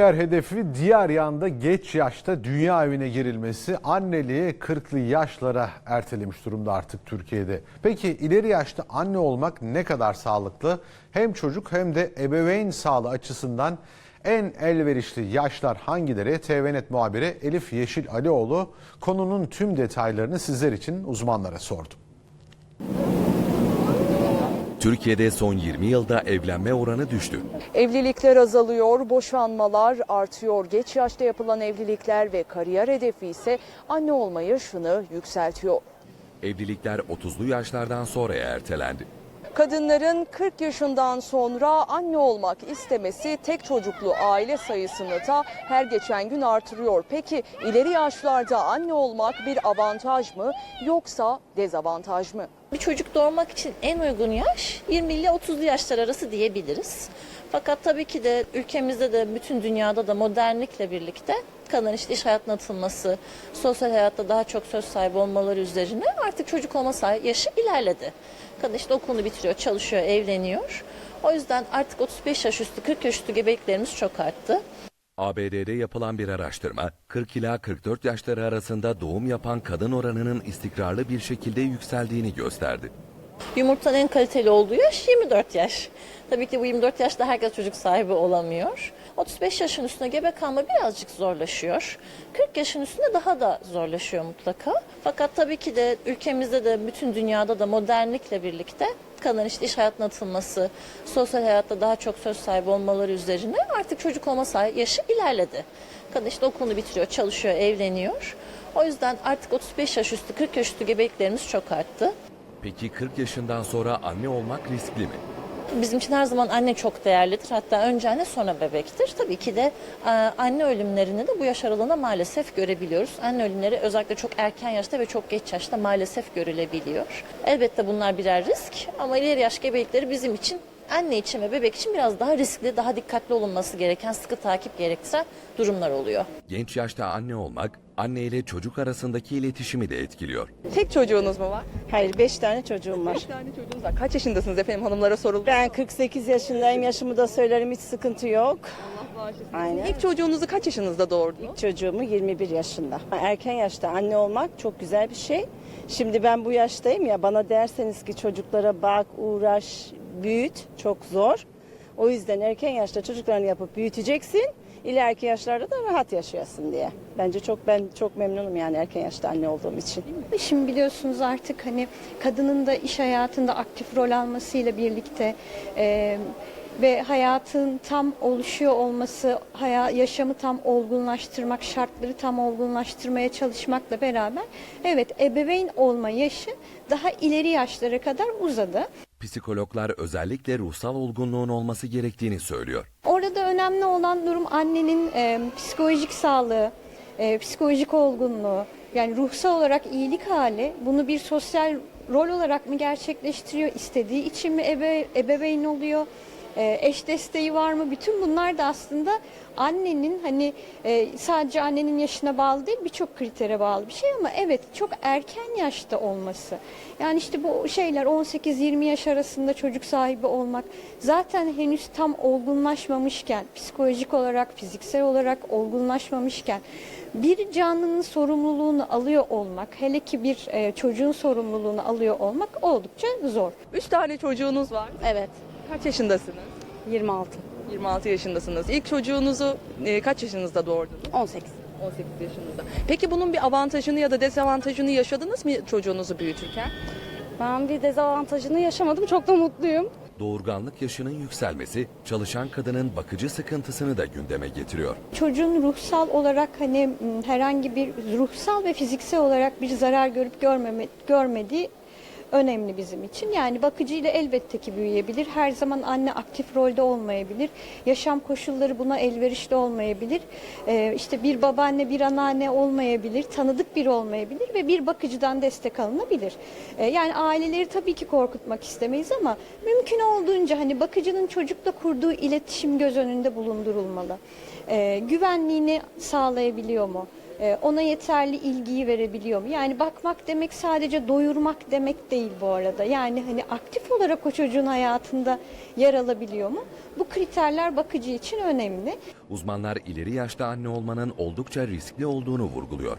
Diğer hedefi diğer yanda geç yaşta dünya evine girilmesi anneliğe 40'lı yaşlara ertelemiş durumda artık Türkiye'de. Peki ileri yaşta anne olmak ne kadar sağlıklı? Hem çocuk hem de ebeveyn sağlığı açısından en elverişli yaşlar hangileri? TVNet muhabiri Elif Yeşil Alioğlu konunun tüm detaylarını sizler için uzmanlara sordu. Türkiye'de son 20 yılda evlenme oranı düştü. Evlilikler azalıyor, boşanmalar artıyor. Geç yaşta yapılan evlilikler ve kariyer hedefi ise anne olma yaşını yükseltiyor. Evlilikler 30'lu yaşlardan sonra ertelendi. Kadınların 40 yaşından sonra anne olmak istemesi tek çocuklu aile sayısını da her geçen gün artırıyor. Peki ileri yaşlarda anne olmak bir avantaj mı yoksa dezavantaj mı? Bir çocuk doğurmak için en uygun yaş 20 ile 30'lu yaşlar arası diyebiliriz. Fakat tabii ki de ülkemizde de bütün dünyada da modernlikle birlikte kadın işte iş hayatına atılması, sosyal hayatta daha çok söz sahibi olmaları üzerine artık çocuk olma yaşı ilerledi. Kadın işte okulunu bitiriyor, çalışıyor, evleniyor. O yüzden artık 35 yaş üstü, 40 yaş üstü gebeliklerimiz çok arttı. ABD'de yapılan bir araştırma 40 ila 44 yaşları arasında doğum yapan kadın oranının istikrarlı bir şekilde yükseldiğini gösterdi. Yumurtanın en kaliteli olduğu yaş 24 yaş. Tabii ki bu 24 yaşta herkes çocuk sahibi olamıyor. 35 yaşın üstüne gebe kalma birazcık zorlaşıyor. 40 yaşın üstünde daha da zorlaşıyor mutlaka. Fakat tabii ki de ülkemizde de bütün dünyada da modernlikle birlikte kadın işte iş hayatına atılması, sosyal hayatta daha çok söz sahibi olmaları üzerine artık çocuk olma yaşı ilerledi. Kadın işte okulunu bitiriyor, çalışıyor, evleniyor. O yüzden artık 35 yaş üstü, 40 yaş üstü gebeliklerimiz çok arttı. Peki 40 yaşından sonra anne olmak riskli mi? Bizim için her zaman anne çok değerlidir. Hatta önce anne sonra bebektir. Tabii ki de e, anne ölümlerini de bu yaş aralığında maalesef görebiliyoruz. Anne ölümleri özellikle çok erken yaşta ve çok geç yaşta maalesef görülebiliyor. Elbette bunlar birer risk ama ileri yaş gebelikleri bizim için anne için ve bebek için biraz daha riskli, daha dikkatli olunması gereken, sıkı takip gerektiren durumlar oluyor. Genç yaşta anne olmak anne ile çocuk arasındaki iletişimi de etkiliyor. Tek çocuğunuz mu var? Hayır 5 tane çocuğum var. Kaç tane çocuğunuz var? Kaç yaşındasınız efendim hanımlara soruldu. Ben 48 yaşındayım. Yaşımı da söylerim hiç sıkıntı yok. Aynen. İlk çocuğunuzu kaç yaşınızda doğurdunuz? Çocuğumu 21 yaşında. Erken yaşta anne olmak çok güzel bir şey. Şimdi ben bu yaştayım ya bana derseniz ki çocuklara bak, uğraş, büyüt çok zor. O yüzden erken yaşta çocuklarını yapıp büyüteceksin. İleriki yaşlarda da rahat yaşayasın diye. Bence çok ben çok memnunum yani erken yaşta anne olduğum için. Şimdi biliyorsunuz artık hani kadının da iş hayatında aktif rol almasıyla birlikte e, ve hayatın tam oluşuyor olması, haya, yaşamı tam olgunlaştırmak, şartları tam olgunlaştırmaya çalışmakla beraber evet ebeveyn olma yaşı daha ileri yaşlara kadar uzadı. Psikologlar özellikle ruhsal olgunluğun olması gerektiğini söylüyor. Orada önemli olan durum annenin e, psikolojik sağlığı, e, psikolojik olgunluğu, yani ruhsal olarak iyilik hali bunu bir sosyal rol olarak mı gerçekleştiriyor, istediği için mi ebe, ebeveyn oluyor, eş desteği var mı? Bütün bunlar da aslında annenin hani e, sadece annenin yaşına bağlı değil birçok kritere bağlı bir şey ama evet çok erken yaşta olması. Yani işte bu şeyler 18-20 yaş arasında çocuk sahibi olmak zaten henüz tam olgunlaşmamışken psikolojik olarak fiziksel olarak olgunlaşmamışken bir canlının sorumluluğunu alıyor olmak hele ki bir e, çocuğun sorumluluğunu alıyor olmak oldukça zor. Üç tane çocuğunuz var. Evet Kaç yaşındasınız? 26, 26 yaşındasınız. İlk çocuğunuzu e, kaç yaşınızda doğurdunuz? 18. 18 yaşınızda. Peki bunun bir avantajını ya da dezavantajını yaşadınız mı çocuğunuzu büyütürken? Ben bir dezavantajını yaşamadım. Çok da mutluyum. Doğurganlık yaşının yükselmesi çalışan kadının bakıcı sıkıntısını da gündeme getiriyor. Çocuğun ruhsal olarak hani herhangi bir ruhsal ve fiziksel olarak bir zarar görüp görmeme, görmediği önemli bizim için. Yani bakıcıyla elbette ki büyüyebilir. Her zaman anne aktif rolde olmayabilir. Yaşam koşulları buna elverişli olmayabilir. Ee, işte bir babaanne, bir anneanne olmayabilir. Tanıdık biri olmayabilir ve bir bakıcıdan destek alınabilir. Ee, yani aileleri tabii ki korkutmak istemeyiz ama mümkün olduğunca hani bakıcının çocukla kurduğu iletişim göz önünde bulundurulmalı. Ee, güvenliğini sağlayabiliyor mu? E, ona yeterli ilgiyi verebiliyor mu? Yani bakmak demek sadece doyurmak demek değil bu arada. Yani hani aktif olarak o çocuğun hayatında yer alabiliyor mu? Bu kriterler bakıcı için önemli. Uzmanlar ileri yaşta anne olmanın oldukça riskli olduğunu vurguluyor.